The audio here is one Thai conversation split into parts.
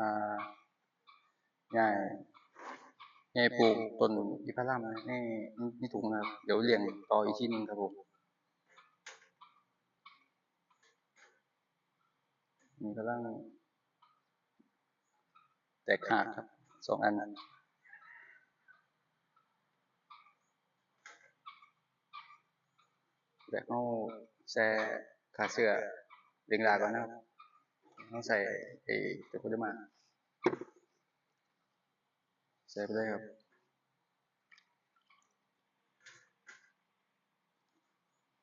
อ่าง่ายง่ายปลูกต้นอิพารัมนี่นี่ถุงนะครับ เดี๋ยวเลี้ยงต่ออีกทีหนึงครับผมนี่กำลังแตกหักครับสองอันนั้นแบบเอาแช่ขาเสื้อเรียงรายก่อนนะครับ ต้องใส่ไอ้ตัวพุทธมาใส่ไปเลยครับ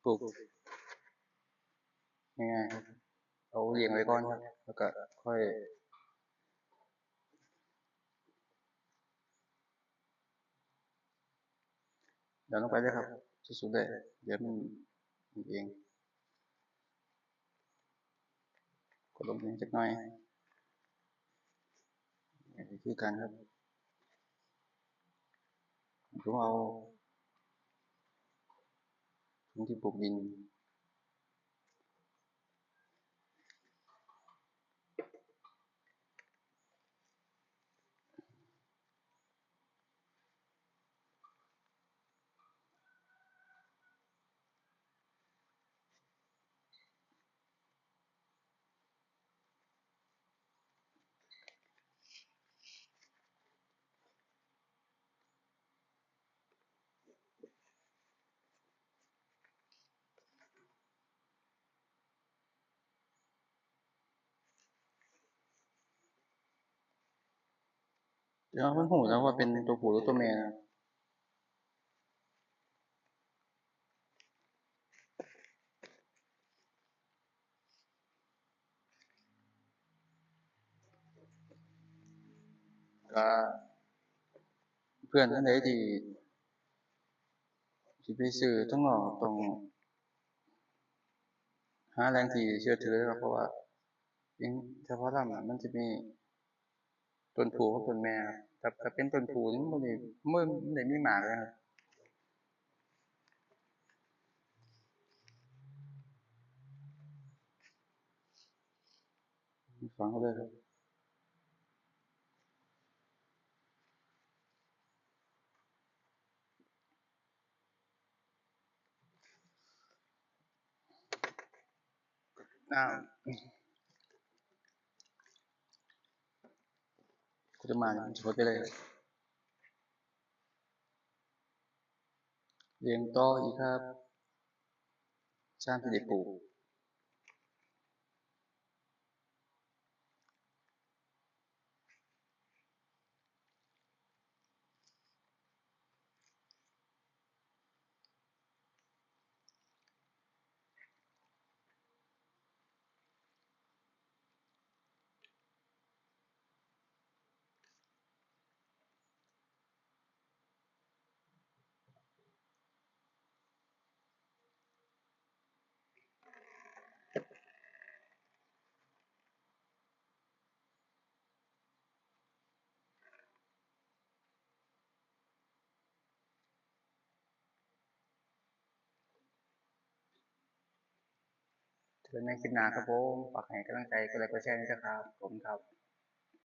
ปลูกง่ายๆครับเอาเรียงไว้ก่อนครับ แล้วก็ค่อยเดี๋ยวลงไปเลยครับสุดๆเลยเดี๋ยวมันมันเอง กด ลงนิดจักหน่อยนี่คือการครับผมเอาถุงที่ปลูกดิน เดี๋ยวมันหูแล้วว่าเป็นตัวผู้หรือตัวแม่นะก็เพื่อนท่านใดที่ที่ไปซื้อต้องรอกต้องหาแหล่งที่เชื่อถือครับเพราะว่ายิ่งเฉพาะลำอะมันจะมี ต้นผูกับต้นแม่ครับถ้าถ้าเป็นต้นผูนี่มันบ่ได้มันมันได้มีหมากเลยครับฟังเขาเลยครับน้ำ คุณจะมาชดไปเลย เลี้ยงต่ออีกครับ สร้างที่ได้ปลูก เจอกันในคลิปหน้าครับผม ฝากให้กำลังใจก็เลยก็แชร์ด้วยนะครับ ผมครับ